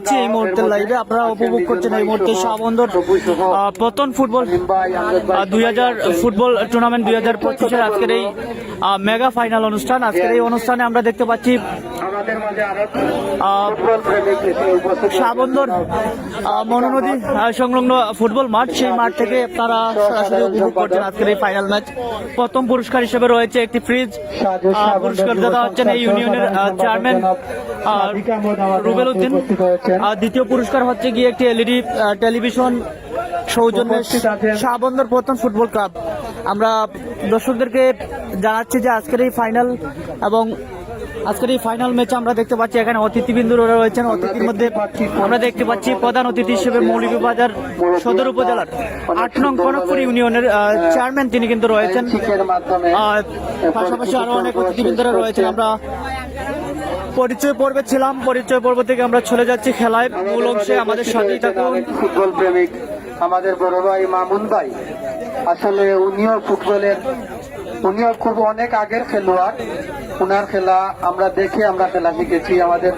আছি এই মুহূর্তে লাইভে আপনারা উপভোগ করছেন এই মুহূর্তে শাহবন্দর পতন ফুটবল দুই হাজার ফুটবল টুর্নামেন্ট দুই হাজার আজকের এই মেগা ফাইনাল অনুষ্ঠান। আজকের এই অনুষ্ঠানে আমরা দেখতে পাচ্ছি আহ, মনোনদী সংলগ্ন ফুটবল মাঠ সেই মাঠ থেকে আপনারা সরাসরি উপভোগ করছেন আজকের এই ফাইনাল ম্যাচ প্রথম পুরস্কার হিসেবে রয়েছে একটি ফ্রিজ পুরস্কার দাতা হচ্ছেন এই ইউনিয়নের চেয়ারম্যান রুবেল উদ্দিন। আর দ্বিতীয় পুরস্কার হচ্ছে গিয়ে একটি এলইডি টেলিভিশন সৌজন্যে শাহবন্দর প্রথম ফুটবল ক্লাব আমরা দর্শকদেরকে জানাচ্ছি যে আজকের এই ফাইনাল এবং আজকের এই ফাইনাল ম্যাচে আমরা দেখতে পাচ্ছি, এখানে অতিথিবৃন্দরা রয়েছেন। অতিথির মধ্যে আমরা দেখতে পাচ্ছি প্রধান অতিথি হিসেবে মৌলভীবাজার সদর উপজেলার আট নং কনকপুর ইউনিয়নের চেয়ারম্যান তিনি কিন্তু রয়েছেন। পাশাপাশি আরও অনেক অতিথিবৃন্দরা রয়েছেন। আমরা পরিচয় পর্বে ছিলাম, পরিচয় পর্ব থেকে আমরা চলে যাচ্ছি খেলায়। মূল অংশে আমাদের সাথেই থাকুন। ফুটবল প্রেমিক আমাদের বড় ভাই মামুন ভাই। আসলে উনিও ফুটবলের উনিও খুব অনেক আগের খেলোয়াড়। উনার খেলা আমরা দেখে, আমরা খেলা শিখেছি আমাদের।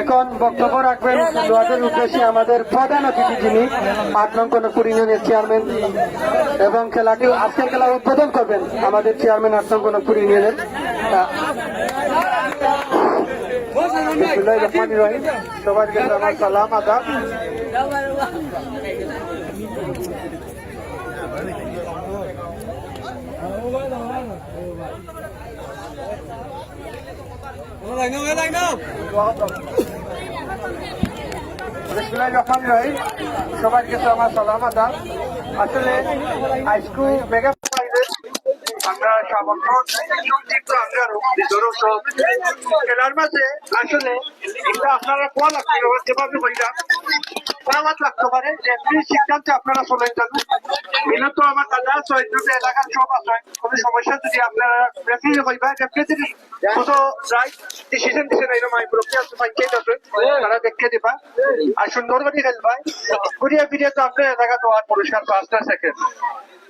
এখন বক্তব্য রাখবেন খেলোয়াড়দের উদ্দেশ্যে আমাদের প্রধান অতিথি যিনি আট নং কনকপুর ইউনিয়নের চেয়ারম্যান। এবং খেলাটি আজকের খেলা উদ্বোধন করবেন আমাদের চেয়ারম্যান আট নং কনকপুর ইউনিয়নের আহ, বিসমুল্লাহির রহমানির রহিম সবাইকে আমার সালাম আদাব বিসমুল্লাহির রহমানির রহিম আমার সালাম আদাব আসলে হাইস্কুল মেগা দাদা আছে কোনো সমস্যা যদি আপনারা রেফারি হইবা রেফারি কত রাইট ডিসিশন দিছে না এরকম আইব্রোকে আছে তারা দেখে দিবা আর সুন্দরবনই খেলবা ঘুরিয়ে ফিরিয়ে তো আপনার এলাকা তো আর পুরস্কার পাঁচটা সেকেন্ড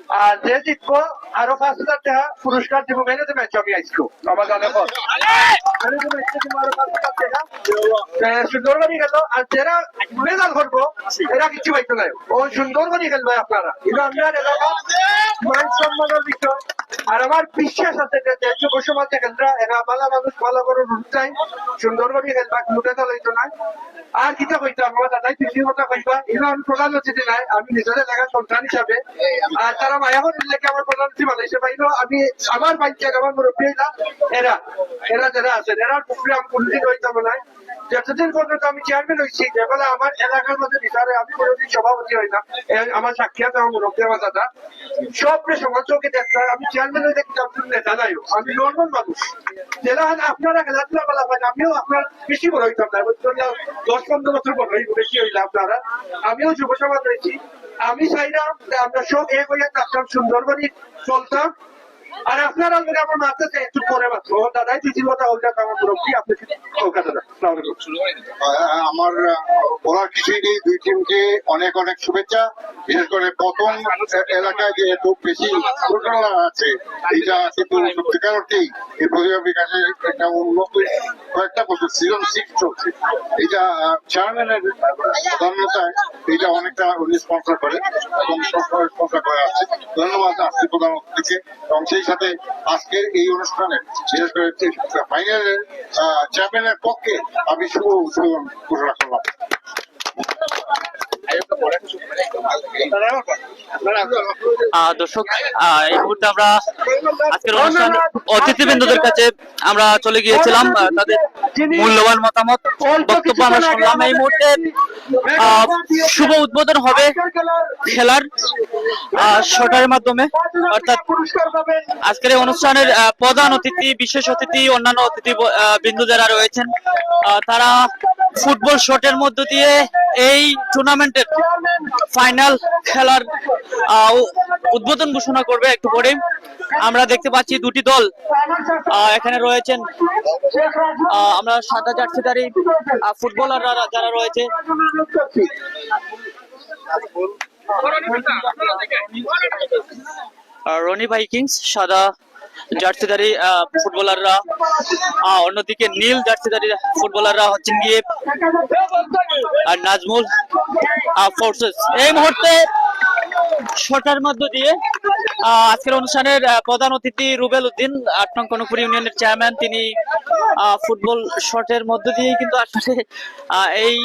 আর যে জিতবো, আরও পাঁচ হাজার টাকা পুরস্কার দিব মেনে দেবে আমি আইসকো আমার জানে পর আজকে দিব আরও যারা মেজাল করব এরা কিছু পাইতো না। ও সুন্দরবনী খেলবে আপনারা। কিন্তু এলাকা মান সম্মানের বিষয়। আর আমার বিশ্বাস আছে যে যে যুব সমাজে এরা ভালো মানুষ করে রুট চাই সুন্দরবনই খেলবা লুটে তো লইতো না। আর কিটা কইতো আমার দাদাই কৃষি কথা কইবা। এগুলো আমি প্রধান অতিথি নাই, আমি নিজের এলাকার সন্তান হিসাবে। আর তারা মায়াবর লেগে আমার প্রধান অতিথি বানাইছে পাইলো আমি, আমার বাইকে আমার মুরব্বী এরা এরা যারা আছেন, এরা আমি কোনদিন হইতাম না। যতদিন পর্যন্ত আমি চেয়ারম্যান হয়েছি যেবেলা আমার এলাকার মধ্যে বিচারে আমি কোনোদিন সভাপতি হই না, এ আমার সাক্ষাৎ আমার মুরব্বী আমার দাদা সবরে সমাজকে দেখতে হয়। আমি চেয়ারম্যান হয়ে দেখতাম তুমি নেতা নাইও আমি নর্মাল মানুষ। জেলা আপনারা বলা হয় আমিও আপনার বেশি বড় হইতাম না দশ পনেরো বছর বড় হই বেশি হইলে আপনারা। আমিও যুব সমাজ আমি চাইলাম যে আমরা সব এক হইয়া থাকতাম সুন্দরবনই চলতাম। আর আপনারা যদি আমার মাথাতে একটু পরে মাত্র দাদাই তুই কথা হল আমার মুরব্বী, আপনি আমার বলার কিছুই নেই দুই টিমকে অনেক অনেক শুভেচ্ছা। বিশেষ করে প্রথম এলাকায় যে এত বেশি ফুটবলার আছে, এটা কিন্তু সত্যিকার অর্থেই এই প্রতিভা বিকাশে একটা উন্নত কয়েকটা বছর সিজন সিক্স চলছে। এটা চেয়ারম্যানের প্রধানতায় এটা অনেকটা উনি স্পন্সর করে এবং স্পন্সর করে আছে ধন্যবাদ আজকে প্রধানমন্ত্রীকে এবং সেই সাথে আজকের এই অনুষ্ঠানে বিশেষ করে ফাইনালের চ্যাম্পিয়নের পক্ষে আমি শুভ ঘোষণা করলাম। দর্শক এই মুহূর্তে আমরা আজকের অনুষ্ঠান অতিথিবৃন্দদের কাছে আমরা চলে গিয়েছিলাম তাদের মূল্যবান মতামত, বক্তব্য আমরা শুনলাম। এই মুহূর্তে শুভ উদ্বোধন হবে খেলার শটারের মাধ্যমে। অর্থাৎ আজকের এই অনুষ্ঠানের প্রধান অতিথি, বিশেষ অতিথি, অন্যান্য অতিথি বিন্দু যারা রয়েছেন তারা ফুটবল শটের মধ্য দিয়ে এই টুর্নামেন্টের ফাইনাল খেলার উদ্বোধন ঘোষণা করবে একটু পরে। আমরা দেখতে পাচ্ছি দুটি দল এখানে রয়েছেন আমরা সাদা জার্সিধারী ফুটবলাররা যারা রয়েছে। রনি ভাইকিংস সাদা জার্সিধারী ফুটবলাররা অন্যদিকে নীল জার্সিধারী ফুটবলাররা হচ্ছেন গিয়ে, আর নাজমুল ফোর্সেস এই মুহূর্তে শটার মধ্য দিয়ে আজকের অনুষ্ঠানের প্রধান অতিথি রুবেল উদ্দিন, আট নং কনকপুর ইউনিয়নের চেয়ারম্যান তিনি ফুটবল শটের মধ্য দিয়ে কিন্তু আসলে এই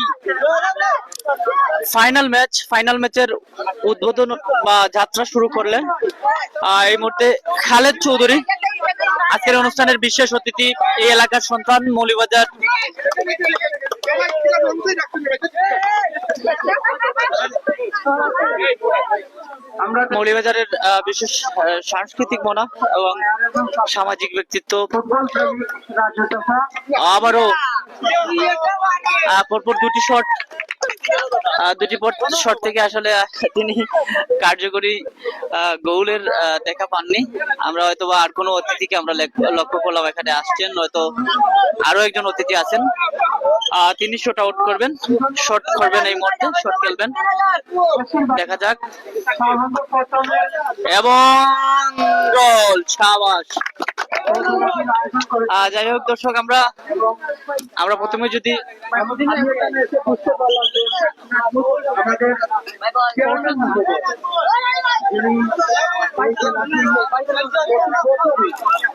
ফাইনাল ম্যাচ ফাইনাল ম্যাচের উদ্বোধন বা যাত্রা শুরু করলেন। এই মুহূর্তে খালেদ চৌধুরী আজকের অনুষ্ঠানের বিশেষ অতিথি এই এলাকার সন্তান মৌলিবাজার। মৌলিবাজারের বিশেষ সাংস্কৃতিক মনা এবং সামাজিক ব্যক্তিত্ব। আবারও পরপর দুটি শট দুটি শট থেকে আসলে তিনি কার্যকরী গোলের দেখা পাননি। আমরা হয়তো আর কোনো অতিথিকে আমরা লক্ষ্য করলাম এখানে আসছেন। হয়তো আরও একজন অতিথি আছেন। তিনি শট আউট করবেন। শট করবেন এই মুহূর্তে শট খেলবেন। দেখা যাক। এবং সাবাস। যাই হোক, দর্শক, আমরা আমরা প্রথমে যদি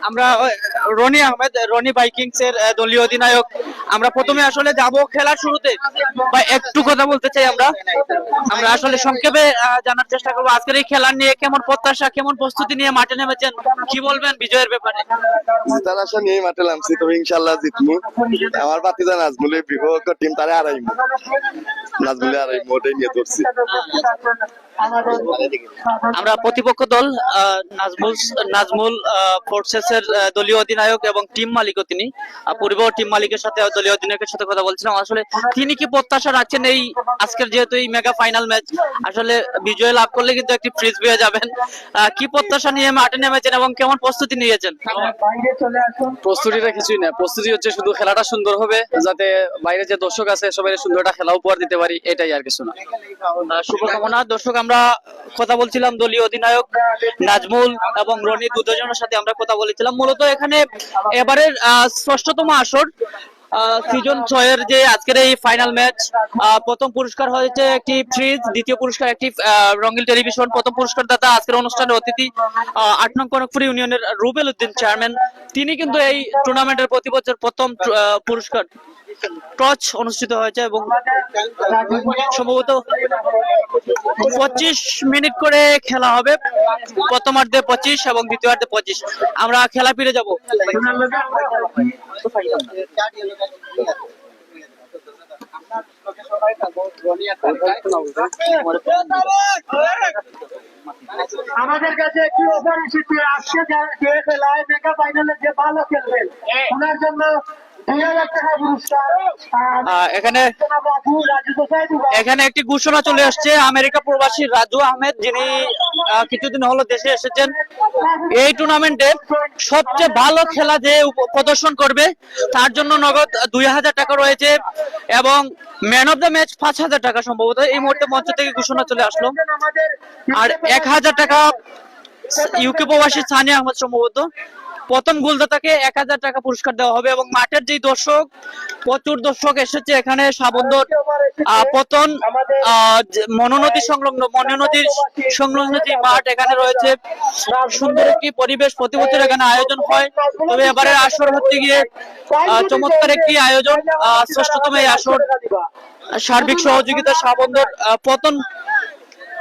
আমরা রনি আহমেদ, রনি বাইকিংস এর দলীয় অধিনায়ক। আমরা প্রথমে আসলে যাব খেলার শুরুতে, বা একটু কথা বলতে চাই আমরা। আমরা আসলে সংক্ষেপে জানার চেষ্টা করব। আজকের এই খেলা নিয়ে কেমন প্রত্যাশা, কেমন প্রস্তুতি নিয়ে মাঠে নেমেছেন, কি বলবেন বিজয়ের ব্যাপারে? নিয়ে মাঠে নামছি, তবে ইনশাল্লাহ জিতমু। আমার বাতিজা নাজমুলের বিপক্ষ টিম তারে হারাইমু। নাজমুলে হারাইমু, ওটাই নিয়ে ধরছি। আমরা প্রতিপক্ষ দল নাজমুল নাজমুল ফোর্সেস এর দলীয় অধিনায়ক এবং টিম মালিকও তিনি। আহ, পূর্বেও টিম মালিকের সাথে দলীয় অধিনায়কের সাথে কথা বলছিলাম। আসলে তিনি কি প্রত্যাশা রাখছেন এই আজকের যেহেতু এই মেগা ফাইনাল ম্যাচ আসলে বিজয় লাভ করলে কিন্তু একটি ফ্রিজ পেয়ে যাবেন। কি প্রত্যাশা নিয়ে মাঠে নেমেছেন এবং কেমন প্রস্তুতি নিয়েছেন? প্রস্তুতিটা কিছুই না। প্রস্তুতি হচ্ছে শুধু খেলাটা সুন্দর হবে যাতে বাইরে যে দর্শক আছে সবাই সুন্দর একটা খেলা উপহার দিতে পারি এটাই আর কিছু না। শুভকামনা। দর্শক আমরা কথা বলছিলাম দলীয় অধিনায়ক নাজমুল এবং রনি দুজনের সাথে আমরা কথা বলেছিলাম। মূলত এখানে এবারের ষষ্ঠতম আসর সিজন ছয়ের যে আজকের এই ফাইনাল ম্যাচ প্রথম পুরস্কার হয়েছে একটি ফ্রিজ দ্বিতীয় পুরস্কার একটি রঙিন টেলিভিশন প্রথম পুরস্কার দাতা আজকের অনুষ্ঠানের অতিথি আট নং কনকপুর ইউনিয়নের রুবেল উদ্দিন চেয়ারম্যান তিনি কিন্তু এই টুর্নামেন্টের প্রতি বছর প্রথম পুরস্কার। টচ অনুষ্ঠিত হয়েছে এবং সম্ভবত পঁচিশ মিনিট করে খেলা হবে। প্রথমার্ধে পঁচিশ এবং দ্বিতীয়ার্ধে পঁচিশ। আমরা খেলা ফিরে যাব। আমাদের কাছে একটি অফার এসেছে আজকে যা- যে খেলায় মেগা ফাইনালে যে ভালো খেলবেন ওনার জন্য এখানে একটি ঘোষণা চলে আসছে। আমেরিকা প্রবাসী রাজু আহমেদ, যিনি কিছুদিন হলো দেশে এসেছেন। এই টুর্নামেন্টে সবচেয়ে ভালো খেলা যে প্রদর্শন করবে, তার জন্য নগদ দুই হাজার টাকা রয়েছে এবং ম্যান অফ দ্য ম্যাচ পাঁচ হাজার টাকা সম্ভবত। এই মুহূর্তে মঞ্চ থেকে ঘোষণা চলে আসলো। আর এক হাজার টাকা ইউকে প্রবাসী সানিয়া আহমদ সম্ভবত। প্রথম গোলদাতাকে এক হাজার টাকা পুরস্কার দেওয়া হবে এবং মাঠের যেই দর্শক প্রচুর দর্শক এসেছে এখানে সাবন্দর পতন যে- মনোনদী সংলগ্ন মনোনদীর সংলগ্ন যে মাঠ এখানে রয়েছে সুন্দর একটি পরিবেশ প্রতি বছর এখানে আয়োজন হয়। তবে এবারের আসর হচ্ছে গিয়ে চমৎকার একটি আয়োজন আহ, ষষ্ঠতম এই আসর। সার্বিক সহযোগিতা সাবন্দর পতন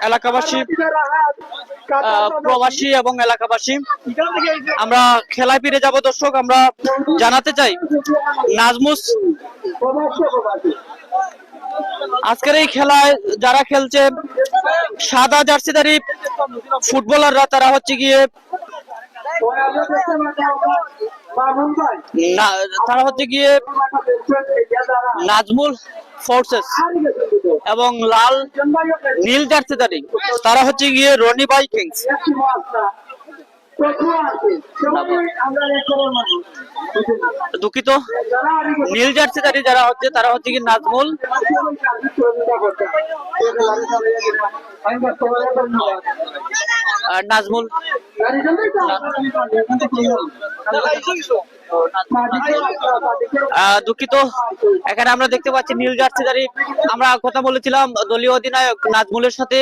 এলাকাবাসী প্রবাসী এবং এলাকাবাসী, আমরা খেলায় ফিরে যাব দর্শক, আমরা জানাতে চাই, নাজমুস, আজকের এই খেলায় যারা খেলছে, সাদা জার্সিধারী ফুটবলাররা, তারা হচ্ছে গিয়ে না- তারা হচ্ছে গিয়ে নাজমুল ফোর্সেস এবং লাল নীল জার্সিধারী তারা হচ্ছে গিয়ে রনি বাই কিংস। দুঃখিত। নীল জার্সিধারী যারা হচ্ছে তারা হচ্ছে কি নাজমুল। আর নাজমুল দুঃখিত। এখানে আমরা দেখতে পাচ্ছি নীল জার্সিধারী। আমরা কথা বলেছিলাম দলীয় অধিনায়ক নাজমুলের সাথে।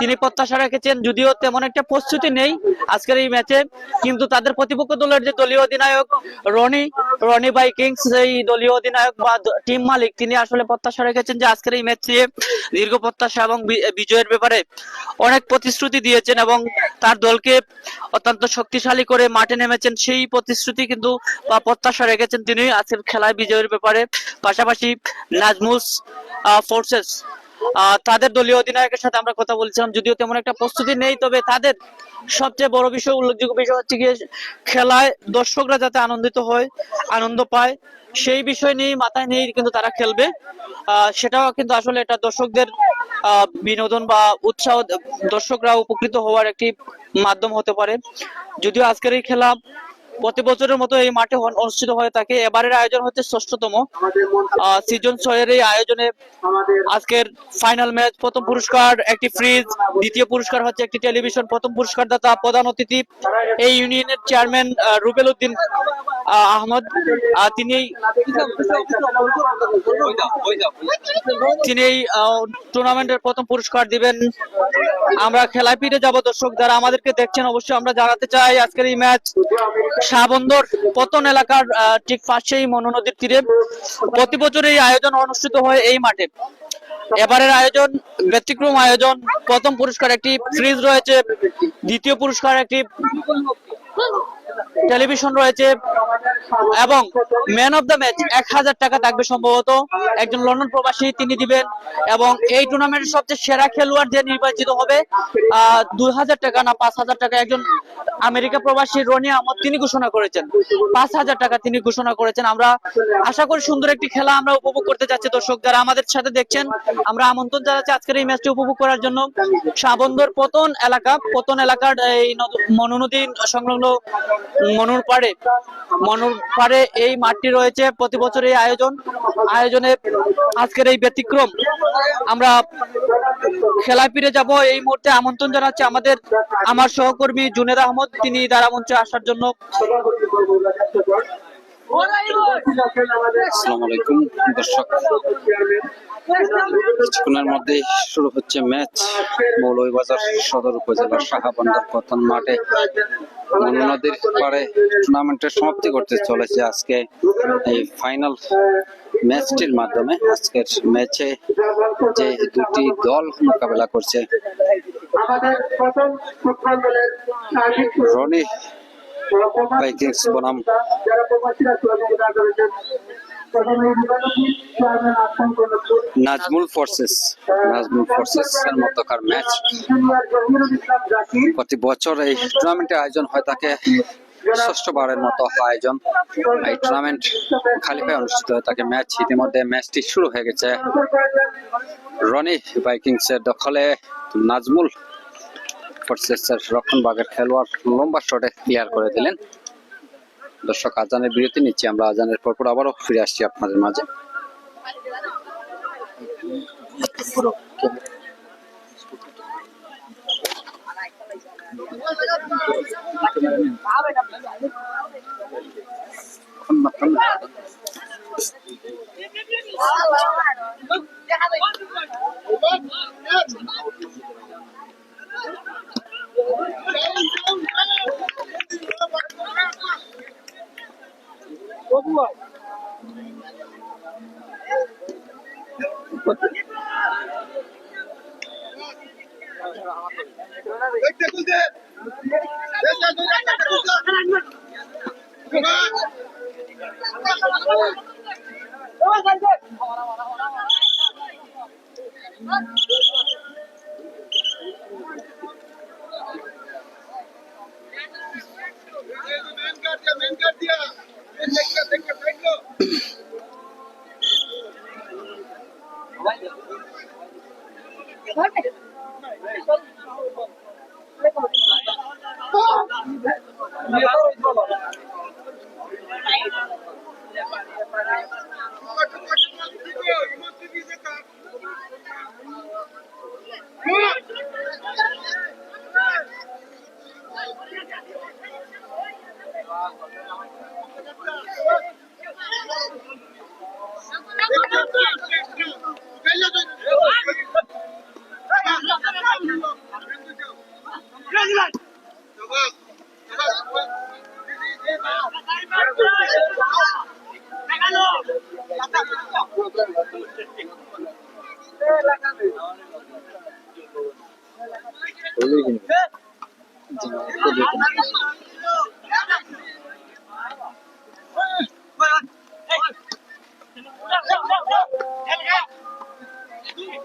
তিনি প্রত্যাশা রেখেছেন, যদিও তেমন একটা প্রস্তুতি নেই আজকের এই ম্যাচে। কিন্তু তাদের প্রতিপক্ষ দলের যে দলীয় অধিনায়ক রনি রনি বাই কিংস এই দলীয় অধিনায়ক বা টিম মালিক, তিনি আসলে প্রত্যাশা রেখেছেন যে আজকের এই ম্যাচ দীর্ঘ প্রত্যাশা এবং বিজয়ের ব্যাপারে অনেক প্রতিশ্রুতি দিয়েছেন এবং তার দলকে অত্যন্ত শক্তিশালী করে মাঠে নেমেছেন। সেই প্রতিশ্রুতি কিন্তু প্রত্যাশা রেখেছেন তিনি আজকের খেলায় বিজয়ের ব্যাপারে। পাশাপাশি নাজমুস ফোর্সেস তাদের দলীয় অধিনায়কের সাথে আমরা কথা বলছিলাম, যদিও তেমন একটা প্রস্তুতি নেই, তবে তাদের সবচেয়ে বড় বিষয়, উল্লেখযোগ্য বিষয় হচ্ছে গিয়ে খেলায় দর্শকরা যাতে আনন্দিত হয়, আনন্দ পায়, সেই বিষয় নিয়ে মাথায় নিয়ে কিন্তু তারা খেলবে। সেটাও কিন্তু আসলে এটা দর্শকদের বিনোদন বা উৎসাহ, দর্শকরা উপকৃত হওয়ার একটি মাধ্যম হতে পারে। যদিও আজকের এই খেলা প্রতি বছরের মতো এই মাঠে অনুষ্ঠিত হয়ে থাকে। এবারের আয়োজন হচ্ছে ষষ্ঠতম। সিজন ছয়ের এই আয়োজনে আজকের ফাইনাল ম্যাচ প্রথম পুরস্কার একটি ফ্রিজ দ্বিতীয় পুরস্কার হচ্ছে একটি টেলিভিশন প্রথম পুরস্কার দাতা প্রধান অতিথি এই ইউনিয়নের চেয়ারম্যান রুবেল উদ্দিন আহমদ তিনি তিনি টুর্নামেন্টের প্রথম পুরস্কার দিবেন। আমরা খেলায় ফিরে যাব, দর্শক, যারা আমাদেরকে দেখছেন, অবশ্যই আমরা জানাতে চাই আজকের এই ম্যাচ। শাহবন্দর, পতন এলাকার ঠিক পাশেই মনু নদীর তীরে। প্রতি বছর এই আয়োজন অনুষ্ঠিত হয় এই মাঠে। এবারের আয়োজন, ব্যতিক্রম আয়োজন। প্রথম পুরস্কার একটি ফ্রিজ রয়েছে, দ্বিতীয় পুরস্কার একটি টেলিভিশন রয়েছে এবং ম্যান অফ দ্য ম্যাচ, এক হাজার টাকা থাকবে সম্ভবত। একজন লন্ডন প্রবাসী তিনি দিবেন এবং এই টুর্নামেন্টের সবচেয়ে সেরা খেলোয়াড় যে নির্বাচিত হবে দুই হাজার টাকা না পাঁচ হাজার টাকা একজন আমেরিকা প্রবাসী রনি আহমদ তিনি ঘোষণা করেছেন। পাঁচ হাজার টাকা তিনি ঘোষণা করেছেন। আমরা আশা করি সুন্দর একটি খেলা আমরা উপভোগ করতে যাচ্ছি। দর্শক, যারা আমাদের সাথে দেখছেন, আমরা আমন্ত্রণ জানাচ্ছি আজকের এই ম্যাচটি উপভোগ করার জন্য। শাবন্দর পতন এলাকা, পতন এলাকার এই নদ- মনু নদী সংলগ্ন মনুর পাড়ে। মনুর পাড়ে এই মাঠটি রয়েছে প্রতি বছর এই আয়োজন। আয়োজনে আজকের এই ব্যতিক্রম। আমরা খেলায় ফিরে যাব। এই মুহূর্তে আমন্ত্রণ জানাচ্ছি আমাদের আমার সহকর্মী জুনেদ আহমদ। তিনি দ্বারা মঞ্চে আসার জন্য। আসসালামু আলাইকুম, দর্শক। কিছুক্ষণের মধ্যে শুরু হচ্ছে ম্যাচ। মৌলভীবাজার সদর উপজেলার শাহাবন্দর প্রথম মাঠে নদীর পাড়ে টুর্নামেন্টের সমাপ্তি করতে চলেছে আজকে এই ফাইনাল ম্যাচটির মাধ্যমে। আজকের ম্যাচে যে দুটি দল মোকাবেলা করছে, রনি বনাম নাজমুল ফোর্সেস নাজমুল ফোর্সেস এর মধ্যকার ম্যাচ প্রতি বছর এই টুর্নামেন্টের আয়োজন হয়ে থাকে ষষ্ঠবারের মতো আয়োজন। এই টুর্নামেন্ট খালি পায়ে অনুষ্ঠিত হয়ে থাকে ম্যাচ ইতিমধ্যে ম্যাচটি শুরু হয়ে গেছে। রনি ভাইকিংস এর দখলে নাজমুল ফোর্সেসের রক্ষণবাগের খেলোয়াড় লম্বা শটে ক্লিয়ার করে দিলেন। দর্শক আজানের বিরতি নিচ্ছি। আমরা আজানের পরপর আবারও ফিরে আসছি আপনাদের মাঝে। trabalho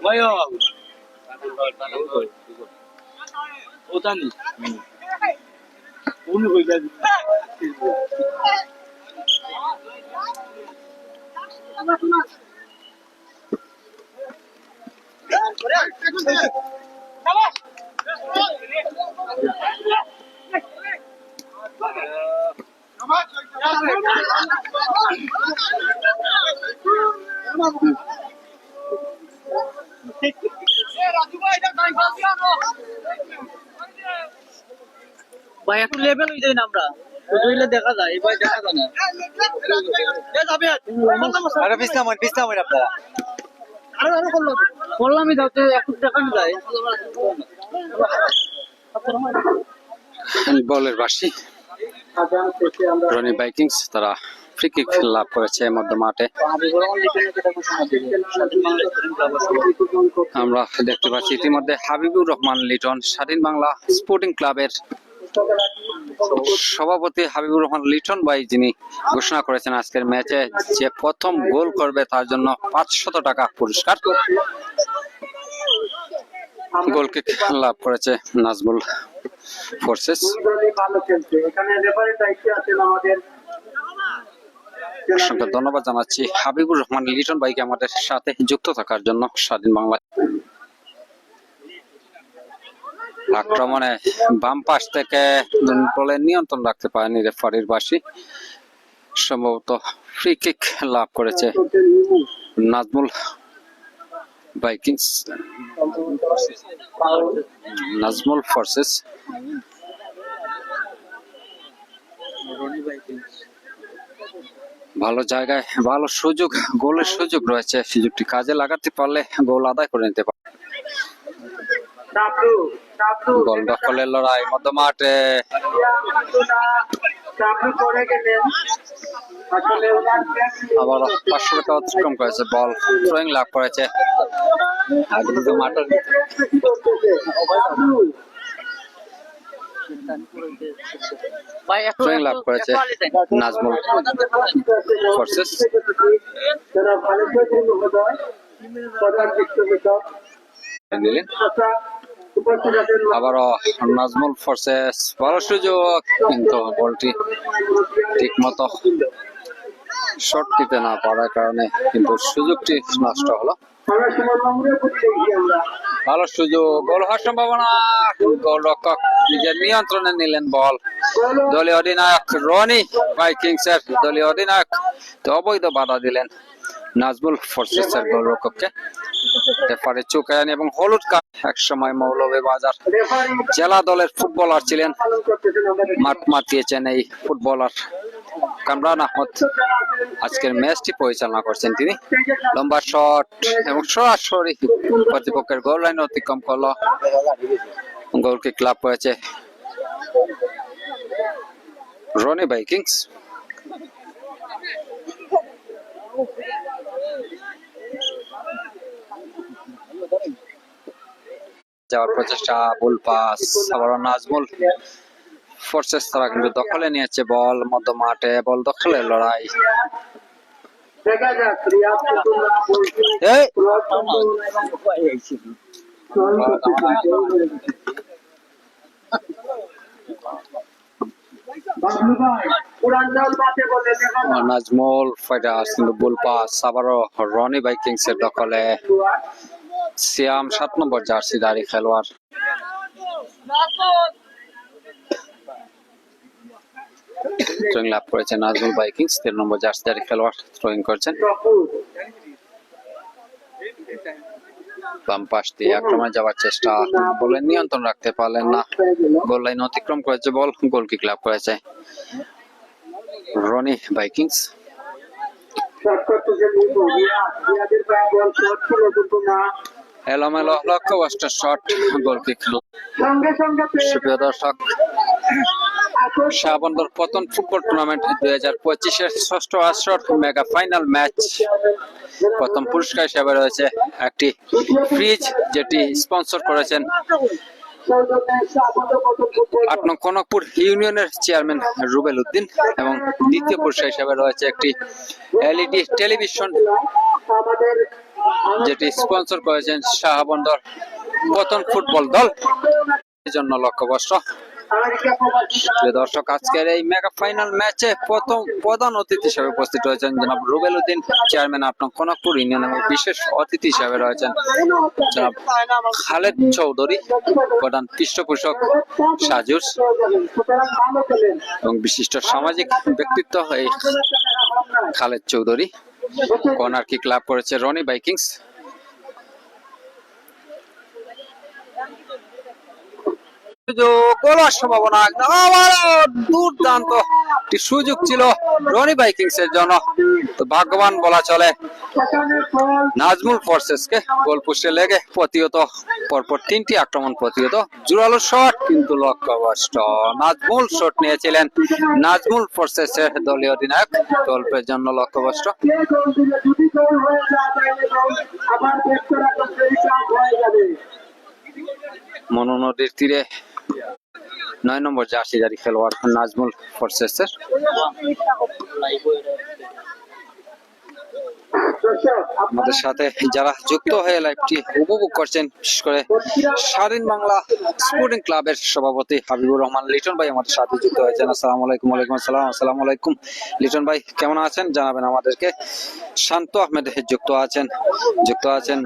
Mayol. Otani. Onu koyacağız. Tamam. ভাই একটু লেভেল হয়ে যাই না আমরা দেখা যায় এবার দেখা যায় না। যাবে আরে পিস্তা পিস্তা আপনারা। আরও আরও করল করলামই যাতে একটু দেখানো যায় বলের বাসি। রনি বাইকিংস তারা লাভ করেছে মধ্য মাঠে আমরা দেখতে পাচ্ছি ইতিমধ্যে হাবিবুর রহমান লিটন, স্বাধীন বাংলা স্পোর্টিং ক্লাবের সভাপতি হাবিবুর রহমান লিটন ভাই, যিনি ঘোষণা করেছেন আজকের ম্যাচে যে প্রথম গোল করবে তার জন্য পাঁচশত টাকা পুরস্কার। গোল কিক লাভ করেছে নাজমুল ফোর্সেস। এখানে আছেন আমাদের অসংখ্য ধন্যবাদ জানাচ্ছি। হাবিবুর রহমান, লিটন ভাইকে আমাদের সাথে যুক্ত থাকার জন্য স্বাধীন বাংলা আক্রমণে বাম পাশ থেকে বলে নিয়ন্ত্রণ রাখতে পারেনি রেফারির বাসী। সম্ভবত ফ্রি কিক লাভ করেছে নাজমুল বাইকিংস নাজমুল ফোর্সেস ভালো জায়গায়, ভালো সুযোগ, গোলের সুযোগ রয়েছে। সুযোগটি কাজে লাগাতে পারলে গোল আদায় করে নিতে পারে। গোল দখলের লড়াই মধ্য মাঠে ডাবলু করে গেলেন আসলে ওনার আবার পাঁচশো টাকা অতিক্রম করেছে, বল থ্রোয়িং লাভ করেছে। মাঠের ভাই লাভ করেছে নাজমুল ফোর্সেস দিলেন আবারও নাজমুল ফোর্সেস ভালো সুযোগ কিন্তু বলটি ঠিক মতো শর্ট দিতে না পারার কারণে কিন্তু সুযোগটি নষ্ট হলো। ভালো সুযোগ। গোল হওয়ার সম্ভাবনা। গোল রক্ষক নিজের নিয়ন্ত্রণে নিলেন বল। দলীয় অধিনায়ক রনি ভাইকিংস এর দলীয় অধিনায়ক তো অবৈধ বাধা দিলেন। নাজমুল ফোর্সেস এর গোল রক্ষককে। রেফারি চুকায়ন এবং হলুদ কার্ড এক সময় মৌলভীবাজার জেলা দলের ফুটবলার ছিলেন। মাঠ মাতিয়েছেন এই ফুটবলার। কামরান আহমদ। আজকের ম্যাচটি পরিচালনা করছেন তিনি। লম্বা শট এবং সরাসরি প্রতিপক্ষের গোল লাইন অতিক্রম করল। গোলকে ক্লাব করেছে রনি বাইকিংস যাওয়ার প্রচেষ্টা বুল পাস আবার নাজমুল। ফোর্সেস তারা কিন্তু দখলে নিয়েছে। বল, মধ্য মাঠে, বল দখলের লড়াই। নাজমুল ফাইটার্স কিন্তু বুল পাস। আবারও রনি বাইকিংস এর দখলে। সিয়াম সাত নম্বর জার্সি দাঁড়ি খেলোয়াড়। থ্রোয়িং লাভ করেছেন নাজমুল বাইকিংস তিন নম্বর জার্সি দাঁড়ি খেলোয়াড় থ্রোয়িং করছেন। বাম পাশ দিয়ে আক্রমণে যাওয়ার চেষ্টা বলে নিয়ন্ত্রণ রাখতে পারলেন না। গোল লাইন অতিক্রম করেছে বল গোল কিক লাভ করেছে। রনি বাইকিংস এলোমেলো লক্ষ্যবস্ত শট গোল কিক সুপ্রিয় দর্শক শাহবন্দর পতন ফুটবল টুর্নামেন্ট দুই হাজার পঁচিশের ষষ্ঠ আসর মেগা ফাইনাল ম্যাচ। প্রথম পুরস্কার রয়েছে একটি ফ্রিজ, যেটি স্পন্সর করেছেন আট নং কনকপুর ইউনিয়নের চেয়ারম্যান রুবেল উদ্দিন এবং দ্বিতীয় পুরস্কার হিসেবে রয়েছে একটি এলইডি টেলিভিশন, যেটি স্পন্সর করেছেন শাহবন্দর পতন ফুটবল দল জন্য লক্ষ্যবস্ত প্রিয় দর্শক, আজকের এই মেগা ফাইনাল ম্যাচে প্রথম প্রধান অতিথি হিসেবে উপস্থিত রয়েছেন জনাব রুবেল উদ্দিন চেয়ারম্যান আপনার কনকপুর ইউনিয়ন এবং বিশেষ অতিথি হিসেবে রয়েছেন জনাব খালেদ চৌধুরী, প্রধান পৃষ্ঠপোষক সাজুস এবং বিশিষ্ট সামাজিক ব্যক্তিত্ব এই খালেদ চৌধুরী। কর্নার কিক লাভ করেছে রনি বাইকিংস গোলার সম্ভাবনা আবারও দুর্দান্ত একটি সুযোগ ছিল রনি এর জন্য। তো ভাগ্যবান বলা চলে নাজমুল ফোর্সেস কে গোল লেগে প্রতিহত, পরপর তিনটি আক্রমণ প্রতিহত। জোরালো শট, কিন্তু লক্ষ্যভ্রষ্ট। নাজমুল শট নিয়েছিলেন নাজমুল ফোর্সেস এর দলীয় অধিনায়ক। গল্পের জন্য লক্ষ্যভ্রষ্ট। মনু নদীর তীরে নয় নম্বর জার্সি জারি খেলোয়াড় নাজমুল ফোর্সেস এর আমাদের সাথে যারা যুক্ত হয়ে লাইভটি উপভোগ করছেন, বিশেষ করে স্বাধীন বাংলা স্পোর্টিং ক্লাবের সভাপতি হাবিবুর রহমান, লিটন ভাই আমাদের সাথে যুক্ত হয়েছেন। আসসালামু আলাইকুম, ওয়ালাইকুম আসসালাম, আসসালামু আলাইকুম। লিটন ভাই, কেমন আছেন? জানাবেন আমাদেরকে। শান্ত আহমেদ যুক্ত আছেন যুক্ত আছেন।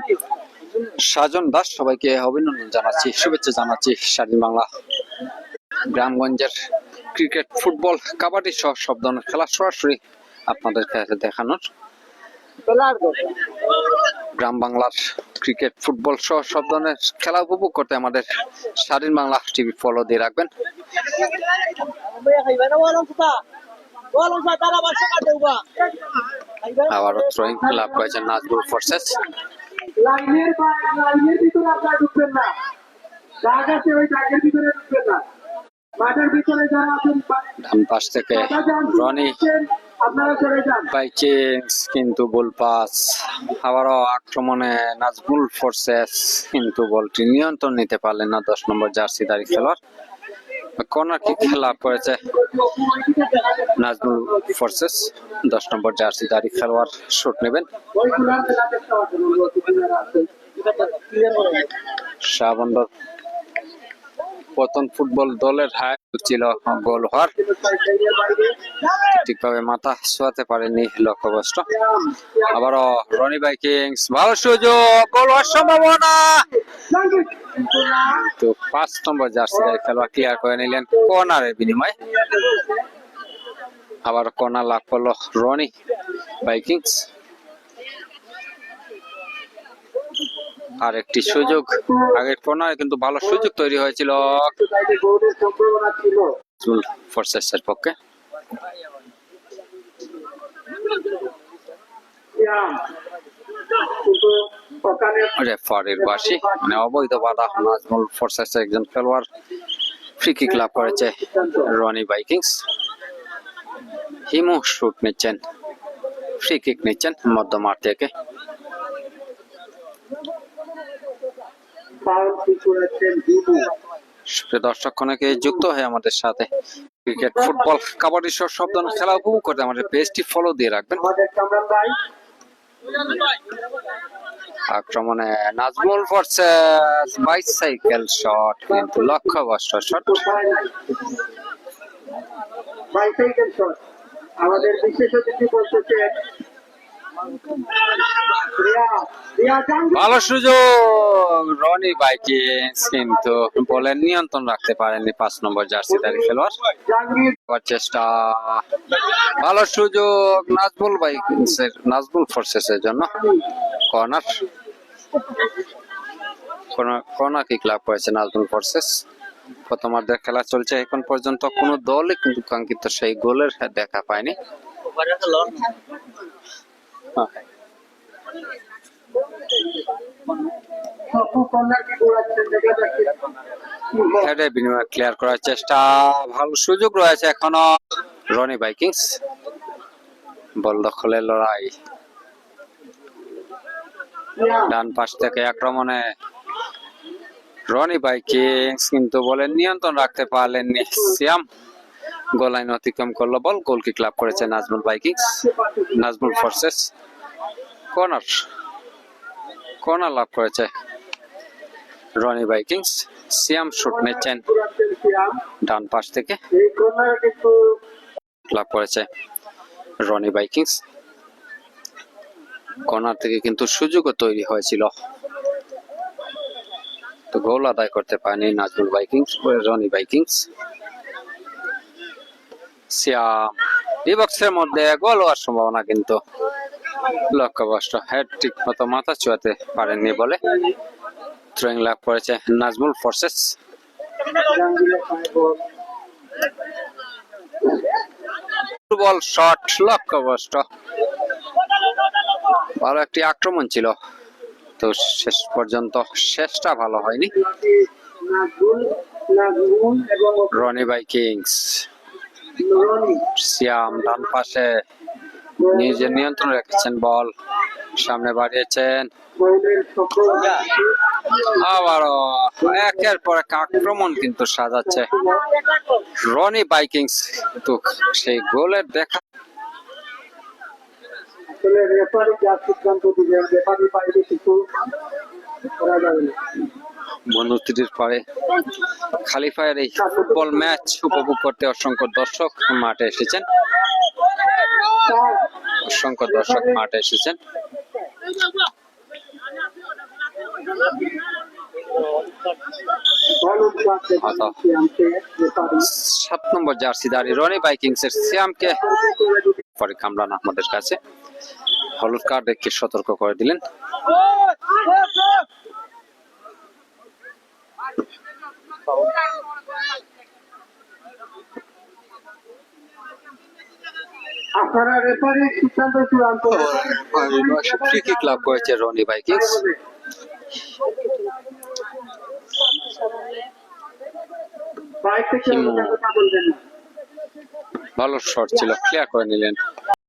সাজন দাস সবাইকে অভিনন্দন জানাচ্ছি, শুভেচ্ছা জানাচ্ছি স্বাধীন বাংলা গ্রামগঞ্জের ক্রিকেট, ফুটবল, কাবাডি সহ সব ধরনের খেলা সরাসরি আপনাদের কাছে দেখানোর। গ্রাম বাংলার ক্রিকেট, ফুটবল সহ সব ধরনের খেলা উপভোগ করতে আমাদের স্বাধীন বাংলা টিভি ফলো দিয়ে রাখবেন। আবারও থ্রোয়িং লাভ করেছেন নাজবুল ফোর্সেস। লাইনের বা লাইনের ভিতরে আপনারা ঢুকবেন না। দাগ আছে ওই দাগের ভিতরে ঢুকবেন না। মাঠের ভিতরে যারা আছেন ডান পাশ থেকে রনি। আপনারা চলে যান। বাইচিংস কিন্তু বল পাস। আবারও আক্রমণে নাজমুল ফোর্সেস কিন্তু বলটি নিয়ন্ত্রণ নিতে পারলেন না দশ নম্বর জার্সি দাঁড়িয়ে খেলোয়াড়। কর্নার কিক খেলা করেছে নাজমুল ফোর্সেস দশ নম্বর জার্সি দাড়ি খেলোয়াড় শুট নেবেন। শাহবন্দর পতন ফুটবল দলের হায় ছিল গোল হওয়ার। ঠিকভাবে মাথা শোয়াতে পারেনি লক্ষ্যবস্ত আবারও রনি বাইকিংস ভালো সুযোগ, গোল হওয়ার সম্ভাবনা। তো পাঁচ নম্বর জার্সি খেলোয়াড় ক্লিয়ার করে নিলেন কর্নারের বিনিময়ে। আবার কর্নার লাভ করল রনি বাইকিংস আর একটি সুযোগ। আগের কর্নারে কিন্তু ভালো সুযোগ তৈরি হয়েছিল। ফোর্সেসের পক্ষে। রেফারির বাসি মানে অবৈধ বাধা। নাজমুল ফোর্সেস একজন খেলোয়াড় ফ্রি কিক লাভ করেছে রনি বাইকিংস হিমু শুট নিচ্ছেন। ফ্রি কিক নিচ্ছেন মধ্যমাঠ থেকে ফাউল কি করেছেন দিবু সুপ্রিয় দর্শক, অনেকে যুক্ত হয়ে আমাদের সাথে ক্রিকেট ফুটবল কাবাডি সহ সব ধরনের খেলা উপভোগ করতে আমাদের পেজটি ফলো দিয়ে রাখবেন। আক্রমণে নাজমুল ফোর্সেস বাইসাইকেল শট কিন্তু লক্ষ্যভ্রষ্ট শট বাইসাইকেল শট আমাদের বিশেষ অতিথি বলতেছে ভালো সুযোগ। রনি বাইকিংস কিন্তু বলের নিয়ন্ত্রণ রাখতে পারেননি পাঁচ নম্বর জার্সিদারি খেলোয়াড়। চেষ্টা। ভালো সুযোগ নাজবুল বাইকিংস এর নাজবুল ফোর্সেস এর জন্য কর্নার কর্নার কিক লাভ করেছে নাজবুল ফোর্সেস প্রথমার্ধের খেলা চলছে এখন পর্যন্ত। কোনো দলই কিন্তু কাঙ্ক্ষিত সেই গোলের দেখা পায়নি। হেডে বিনিময় ক্লিয়ার করার চেষ্টা। ভালো সুযোগ রয়েছে এখনও। রনি বাইকিংস বল দখলের লড়াই। ডান পাশ থেকে আক্রমণে রনি বাইকিংস কিন্তু বলেন নিয়ন্ত্রণ রাখতে পারলেননি সিয়াম। গোল লাইন অতিক্রম করল বল গোল কিক লাভ করেছে Nazmul Vikings Nazmul Forces corner corner লাভ করেছে রনি বাইকিংস সিয়াম শুট নিচ্ছেন ডান পাশ থেকে। লাভ করেছে রনি বাইকিংস কর্নার থেকে কিন্তু সুযোগও তৈরি হয়েছিল। তো গোল আদায় করতে পারেনি নাজমুল বাইকিংস রনি বাইকিংস সিয়াম বক্সের মধ্যে গোল হওয়ার সম্ভাবনা কিন্তু ঠিক মতো মাথা চুয়াতে পারেননি বলে থ্রোয়িং লাভ করেছে নাজমুল ফোর্সেস। বল শট লক্ষ্যবস্ত ভালো একটি আক্রমণ ছিল। তো শেষ পর্যন্ত শেষটা ভালো হয়নি। রনি বাইকিংস রনি সিয়াম ডান পাশে নিজের নিয়ন্ত্রণ রেখেছেন, বল সামনে বাড়িয়েছেন। আবারও একের পর এক আক্রমণ কিন্তু সাজাচ্ছে। রনি বাইকিংস তো সেই গোলের দেখা রেফারি যা সিদ্ধান্ত দিবেন রেফারি বাইরে কিছু করা যাবে না। বন্ধুত্বের পরে খালিফায়ের এই ফুটবল ম্যাচ উপভোগ করতে অসংখ্য দর্শক মাঠে এসেছেন। অসংখ্য দর্শক মাঠে এসেছেন। সাত নম্বর জার্সি দাঁড়িয়ে রনি বাইকিংস এর সিয়ামকে পরে কামরান আহমদের কাছে। হলুদ কার্ড দেখে সতর্ক করে দিলেন। আপনারা রেফারি সিদ্ধান্ত চূড়ান্ত ফ্রি কিক লাভ করেছে রনি বাইকিংস বাইরে থেকে হিমু। কথা বলবেন না। ভালো শট ছিল ক্লিয়ার করে নিলেন।